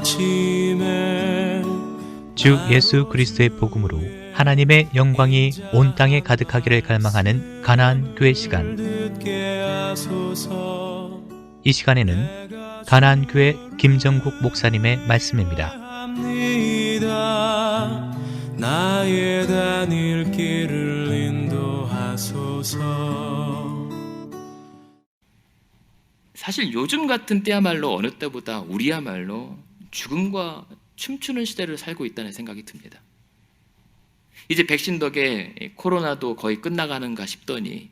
아침에 주 예수 그리스도의 복음으로 하나님의 영광이 온 땅에 가득하기를 갈망하는 가나안 교회 시간. 이 시간에는 가나안 교회 김정국 목사님의 말씀입니다. 사실 요즘 같은 때야말로 어느 때보다 우리야말로 죽음과 춤추는 시대를 살고 있다는 생각이 듭니다. 이제 백신 덕에 코로나도 거의 끝나가는가 싶더니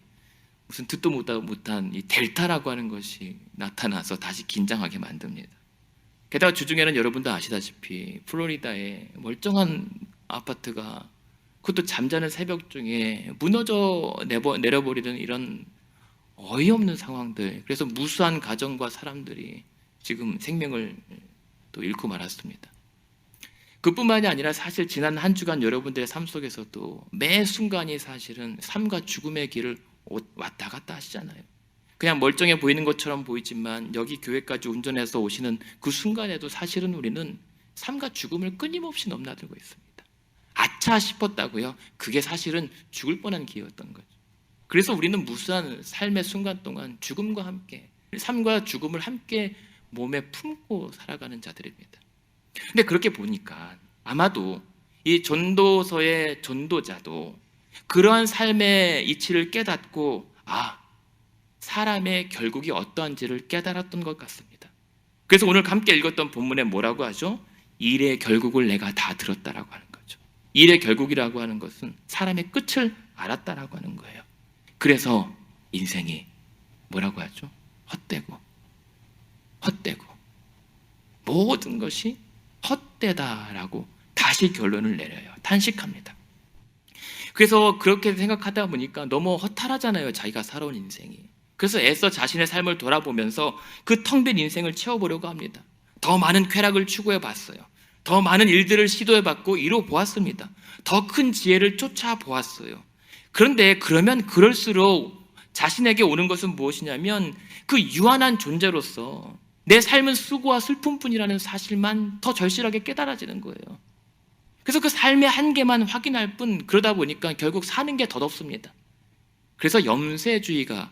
무슨 듣도 못한 이 델타라고 하는 것이 나타나서 다시 긴장하게 만듭니다. 게다가 주중에는 여러분도 아시다시피 플로리다에 멀쩡한 아파트가 그것도 잠자는 새벽 중에 무너져 내려버리는 이런 어이없는 상황들 그래서 무수한 가정과 사람들이 지금 생명을 또 잃고 말았습니다. 그뿐만이 아니라 사실 지난 한 주간 여러분들의 삶 속에서도 매 순간이 사실은 삶과 죽음의 길을 오- 왔다 갔다 하시잖아요. 그냥 멀쩡해 보이는 것처럼 보이지만 여기 교회까지 운전해서 오시는 그 순간에도 사실은 우리는 삶과 죽음을 끊임없이 넘나들고 있습니다. 아차 싶었다고요. 그게 사실은 죽을 뻔한 기회였던 거죠. 그래서 우리는 무수한 삶의 순간 동안 죽음과 함께 삶과 죽음을 함께 몸에 품고 살아가는 자들입니다. 근데 그렇게 보니까 아마도 이 전도서의 전도자도 그러한 삶의 이치를 깨닫고 아 사람의 결국이 어떠한지를 깨달았던 것 같습니다. 그래서 오늘 함께 읽었던 본문에 뭐라고 하죠? 일의 결국을 내가 다 들었다라고 하는 거죠. 일의 결국이라고 하는 것은 사람의 끝을 알았다라고 하는 거예요. 그래서 인생이 뭐라고 하죠? 헛되고 헛되고 모든 것이 헛되다라고 다시 결론을 내려요. 탄식합니다. 그래서 그렇게 생각하다 보니까 너무 허탈하잖아요. 자기가 살아온 인생이. 그래서 애써 자신의 삶을 돌아보면서 그 텅 빈 인생을 채워보려고 합니다. 더 많은 쾌락을 추구해 봤어요. 더 많은 일들을 시도해 봤고 이뤄 보았습니다. 더 큰 지혜를 쫓아 보았어요. 그런데 그러면 그럴수록 자신에게 오는 것은 무엇이냐면 그 유한한 존재로서 내 삶은 수고와 슬픔뿐이라는 사실만 더 절실하게 깨달아지는 거예요. 그래서 그 삶의 한계만 확인할 뿐 그러다 보니까 결국 사는 게 덧없습니다. 그래서 염세주의가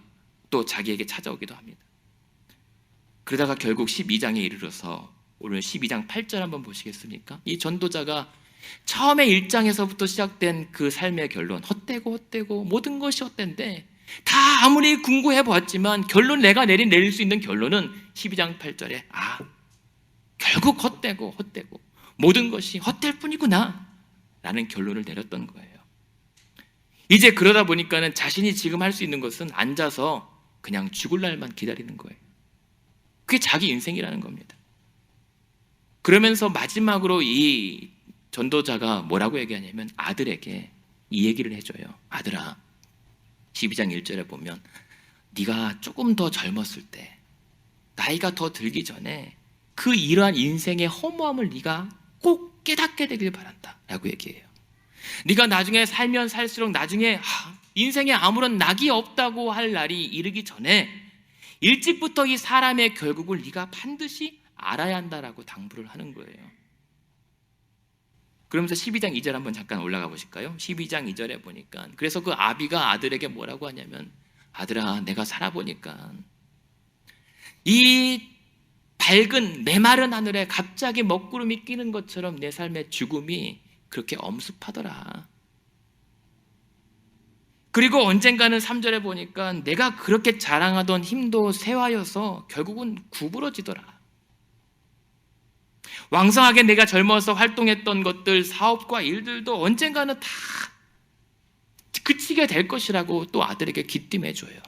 또 자기에게 찾아오기도 합니다. 그러다가 결국 12장에 이르러서 오늘 12장 8절 한번 보시겠습니까? 이 전도자가 처음에 1장에서부터 시작된 그 삶의 결론 헛되고 헛되고 모든 것이 헛된데 다 아무리 궁구해 보았지만 결론 내가 내린 내릴 수 있는 결론은 12장 8절에 아 결국 헛되고 헛되고 모든 것이 헛될 뿐이구나 라는 결론을 내렸던 거예요. 이제 그러다 보니까는 자신이 지금 할 수 있는 것은 앉아서 그냥 죽을 날만 기다리는 거예요. 그게 자기 인생이라는 겁니다. 그러면서 마지막으로 이 전도자가 뭐라고 얘기하냐면 아들에게 이 얘기를 해줘요. 아들아, 12장 1절에 보면 네가 조금 더 젊었을 때 나이가 더 들기 전에 그 이러한 인생의 허무함을 네가 꼭 깨닫게 되길 바란다 라고 얘기해요 네가 나중에 살면 살수록 나중에 하, 인생에 아무런 낙이 없다고 할 날이 이르기 전에 일찍부터 이 사람의 결국을 네가 반드시 알아야 한다라고 당부를 하는 거예요 그러면서 12장 2절 한번 잠깐 올라가 보실까요? 12장 2절에 보니까 그래서 그 아비가 아들에게 뭐라고 하냐면 아들아 내가 살아보니까 이 밝은 메마른 하늘에 갑자기 먹구름이 끼는 것처럼 내 삶의 죽음이 그렇게 엄습하더라. 그리고 언젠가는 3절에 보니까 내가 그렇게 자랑하던 힘도 쇠화여서 결국은 구부러지더라. 왕성하게 내가 젊어서 활동했던 것들, 사업과 일들도 언젠가는 다 그치게 될 것이라고 또 아들에게 기띔해줘요.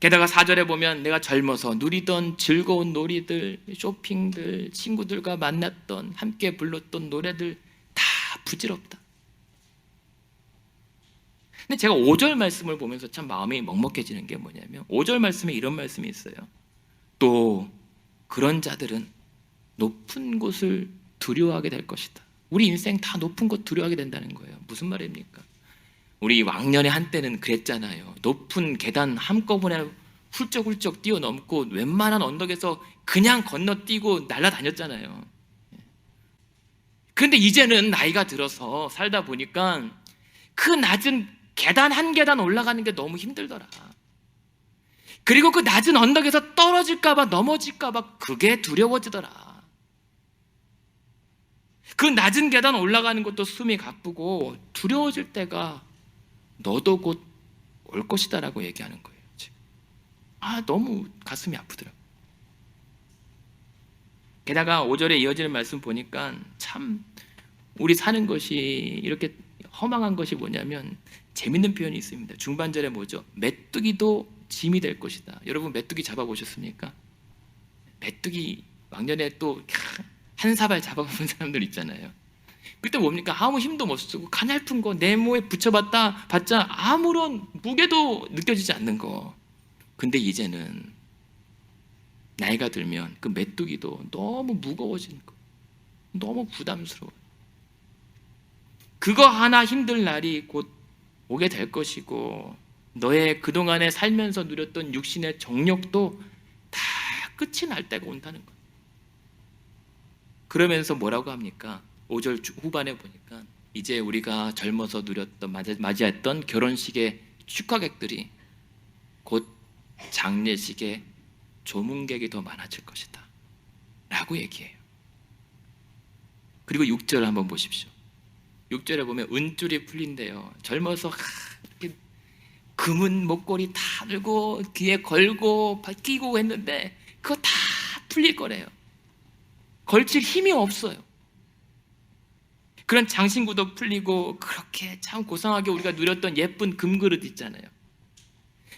게다가 4절에 보면 내가 젊어서 누리던 즐거운 놀이들, 쇼핑들, 친구들과 만났던 함께 불렀던 노래들 다 부질없다. 근데 제가 5절 말씀을 보면서 참 마음이 먹먹해지는 게 뭐냐면 5절 말씀에 이런 말씀이 있어요. 또 그런 자들은 높은 곳을 두려워하게 될 것이다. 우리 인생 다 높은 곳 두려워하게 된다는 거예요. 무슨 말입니까? 우리 왕년의 한때는 그랬잖아요. 높은 계단 한꺼번에 훌쩍훌쩍 뛰어넘고 웬만한 언덕에서 그냥 건너뛰고 날아다녔잖아요. 그런데 이제는 나이가 들어서 살다 보니까 그 낮은 계단 한 계단 올라가는 게 너무 힘들더라. 그리고 그 낮은 언덕에서 떨어질까봐 넘어질까봐 그게 두려워지더라. 그 낮은 계단 올라가는 것도 숨이 가쁘고 두려워질 때가 너도 곧 올 것이다라고 얘기하는 거예요. 지금. 아 너무 가슴이 아프더라고. 게다가 5절에 이어지는 말씀 보니까 참 우리 사는 것이 이렇게 허망한 것이 뭐냐면 재밌는 표현이 있습니다. 중반절에 뭐죠? 메뚜기도 짐이 될 것이다. 여러분 메뚜기 잡아보셨습니까? 메뚜기 왕년에 또 한 사발 잡아본 사람들 있잖아요. 그때 뭡니까? 아무 힘도 못 쓰고 가냘픈 거 네모에 붙여봤다 봤자 아무런 무게도 느껴지지 않는 거. 근데 이제는 나이가 들면 그 메뚜기도 너무 무거워지는 거. 너무 부담스러워. 그거 하나 힘들 날이 곧 오게 될 것이고 너의 그동안에 살면서 누렸던 육신의 정력도 다 끝이 날 때가 온다는 거. 그러면서 뭐라고 합니까? 5절 후반에 보니까 이제 우리가 젊어서 누렸던 맞이- 맞이했던 결혼식의 축하객들이 곧 장례식의 조문객이 더 많아질 것이다. 라고 얘기해요. 그리고 6절 한번 보십시오. 6절에 보면 은줄이 풀린대요. 젊어서 하, 이렇게 금은 목걸이 다 들고 귀에 걸고 끼고 했는데 그거 다 풀릴 거래요. 걸칠 힘이 없어요. 그런 장신구도 풀리고 그렇게 참 고상하게 우리가 누렸던 예쁜 금그릇 있잖아요.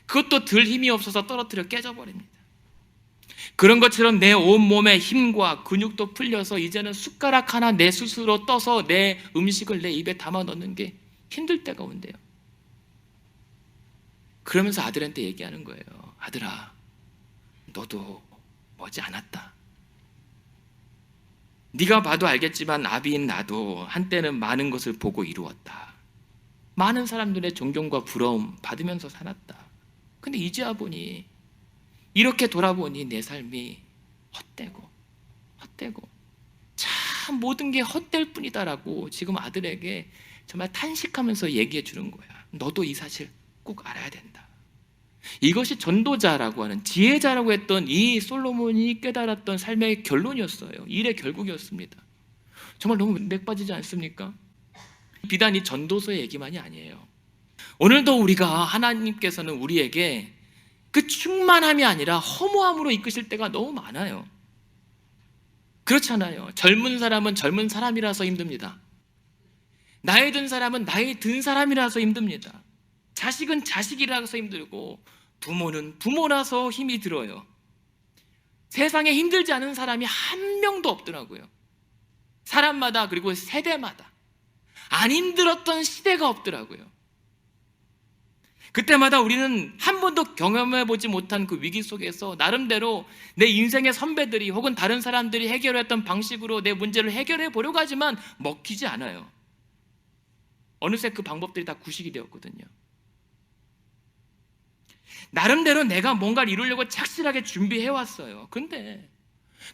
그것도 들 힘이 없어서 떨어뜨려 깨져버립니다. 그런 것처럼 내 온몸의 힘과 근육도 풀려서 이제는 숟가락 하나 내 스스로 떠서 내 음식을 내 입에 담아 넣는 게 힘들 때가 온대요. 그러면서 아들한테 얘기하는 거예요. 아들아, 너도 머지 않았다. 네가 봐도 알겠지만 아비인 나도 한때는 많은 것을 보고 이루었다. 많은 사람들의 존경과 부러움 받으면서 살았다. 근데 이제야 보니 이렇게 돌아보니 내 삶이 헛되고 헛되고 참 모든 게 헛될 뿐이다라고 지금 아들에게 정말 탄식하면서 얘기해 주는 거야. 너도 이 사실 꼭 알아야 된다. 이것이 전도자라고 하는 지혜자라고 했던 이 솔로몬이 깨달았던 삶의 결론이었어요. 일의 결국이었습니다. 정말 너무 맥 빠지지 않습니까? 비단 이 전도서의 얘기만이 아니에요. 오늘도 우리가 하나님께서는 우리에게 그 충만함이 아니라 허무함으로 이끄실 때가 너무 많아요. 그렇잖아요. 젊은 사람은 젊은 사람이라서 힘듭니다. 나이 든 사람은 나이 든 사람이라서 힘듭니다. 자식은 자식이라서 힘들고 부모는 부모라서 힘이 들어요. 세상에 힘들지 않은 사람이 한 명도 없더라고요. 사람마다 그리고 세대마다 안 힘들었던 시대가 없더라고요. 그때마다 우리는 한 번도 경험해 보지 못한 그 위기 속에서 나름대로 내 인생의 선배들이 혹은 다른 사람들이 해결했던 방식으로 내 문제를 해결해 보려고 하지만 먹히지 않아요. 어느새 그 방법들이 다 구식이 되었거든요. 나름대로 내가 뭔가를 이루려고 착실하게 준비해 왔어요. 근데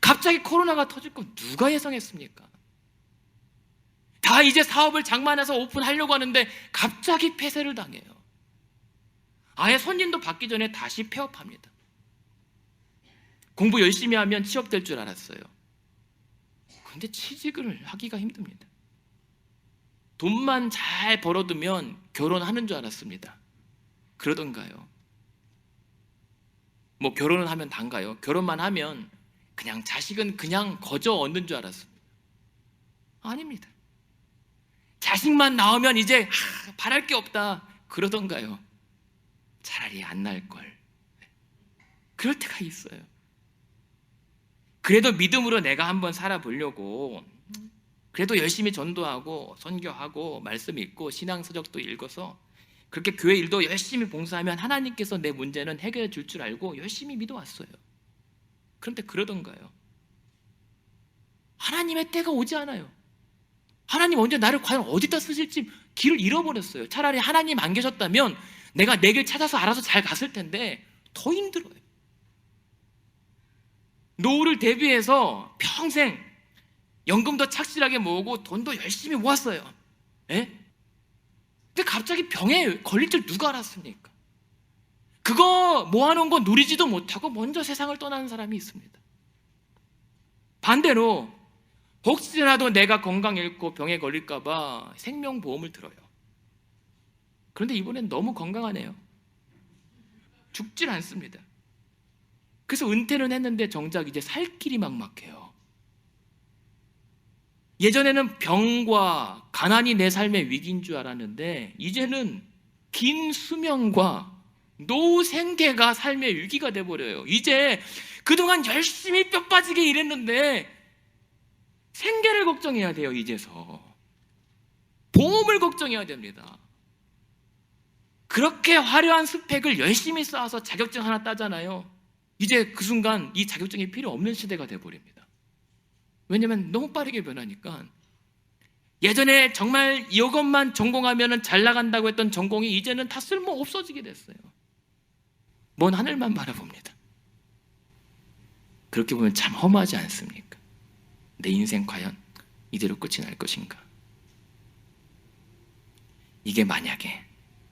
갑자기 코로나가 터질 거 누가 예상했습니까? 다 이제 사업을 장만해서 오픈하려고 하는데 갑자기 폐쇄를 당해요. 아예 손님도 받기 전에 다시 폐업합니다. 공부 열심히 하면 취업될 줄 알았어요. 근데 취직을 하기가 힘듭니다. 돈만 잘 벌어두면 결혼하는 줄 알았습니다. 그러던가요? 뭐 결혼을 하면 단가요? 결혼만 하면 그냥 자식은 그냥 거저 얻는 줄 알았습니다. 아닙니다. 자식만 나오면 이제 하, 바랄 게 없다 그러던가요? 차라리 안 날 걸. 그럴 때가 있어요. 그래도 믿음으로 내가 한번 살아보려고 그래도 열심히 전도하고 선교하고 말씀 읽고 신앙 서적도 읽어서 그렇게 교회 일도 열심히 봉사하면 하나님께서 내 문제는 해결해 줄 줄 알고 열심히 믿어왔어요. 그런데 그러던가요? 하나님의 때가 오지 않아요. 하나님 언제 나를 과연 어디다 쓰실지 길을 잃어버렸어요. 차라리 하나님 안 계셨다면 내가 내 길 찾아서 알아서 잘 갔을 텐데 더 힘들어요. 노후를 대비해서 평생 연금도 착실하게 모으고 돈도 열심히 모았어요. 예? 근데 갑자기 병에 걸릴 줄 누가 알았습니까? 그거 모아놓은 거 누리지도 못하고 먼저 세상을 떠나는 사람이 있습니다. 반대로 혹시라도 내가 건강 잃고 병에 걸릴까봐 생명보험을 들어요. 그런데 이번엔 너무 건강하네요. 죽질 않습니다. 그래서 은퇴는 했는데 정작 이제 살 길이 막막해요. 예전에는 병과 가난이 내 삶의 위기인 줄 알았는데 이제는 긴 수명과 노후 생계가 삶의 위기가 돼 버려요. 이제 그동안 열심히 뼈 빠지게 일했는데 생계를 걱정해야 돼요, 이제서. 보험을 걱정해야 됩니다. 그렇게 화려한 스펙을 열심히 쌓아서 자격증 하나 따잖아요. 이제 그 순간 이 자격증이 필요 없는 시대가 돼 버립니다. 왜냐면 너무 빠르게 변하니까 예전에 정말 이것만 전공하면 잘 나간다고 했던 전공이 이제는 다 쓸모 없어지게 됐어요. 먼 하늘만 바라봅니다. 그렇게 보면 참 험하지 않습니까? 내 인생 과연 이대로 끝이 날 것인가? 이게 만약에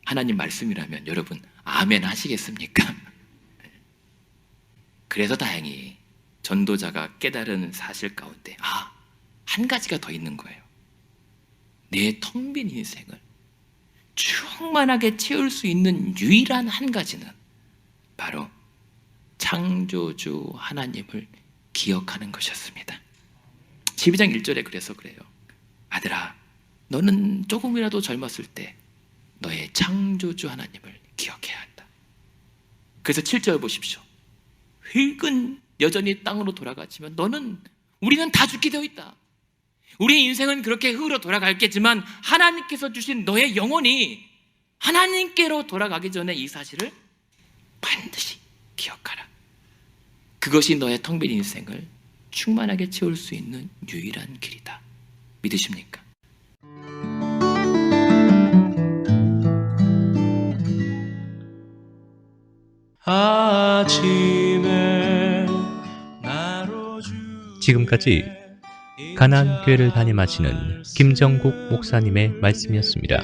하나님 말씀이라면 여러분 아멘 하시겠습니까? 그래서 다행히 전도자가 깨달은 사실 가운데 아, 한 가지가 더 있는 거예요. 내 텅 빈 인생을 충만하게 채울 수 있는 유일한 한 가지는 바로 창조주 하나님을 기억하는 것이었습니다. 12장 1절에 그래서 그래요. 아들아, 너는 조금이라도 젊었을 때 너의 창조주 하나님을 기억해야 한다. 그래서 7절 보십시오. 흙은 여전히 땅으로 돌아가지만 너는 우리는 다 죽게 되어 있다. 우리의 인생은 그렇게 흙으로 돌아갈겠지만 하나님께서 주신 너의 영혼이 하나님께로 돌아가기 전에 이 사실을 반드시 기억하라. 그것이 너의 텅 빈 인생을 충만하게 채울 수 있는 유일한 길이다. 믿으십니까? 아침 지금까지 가나안 교회를 담임하시는 김정국 목사님의 말씀이었습니다.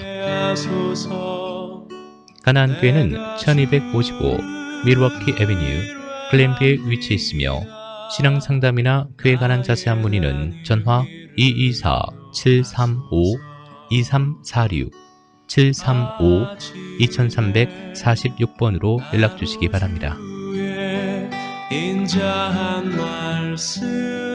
가나안 교회는 1255 밀워키 에비뉴 글렌비에 위치해 있으며 신앙 상담이나 교회 관한 자세한 문의는 전화 224-735-2346 735-2346번으로 연락 주시기 바랍니다. 인자한 말씀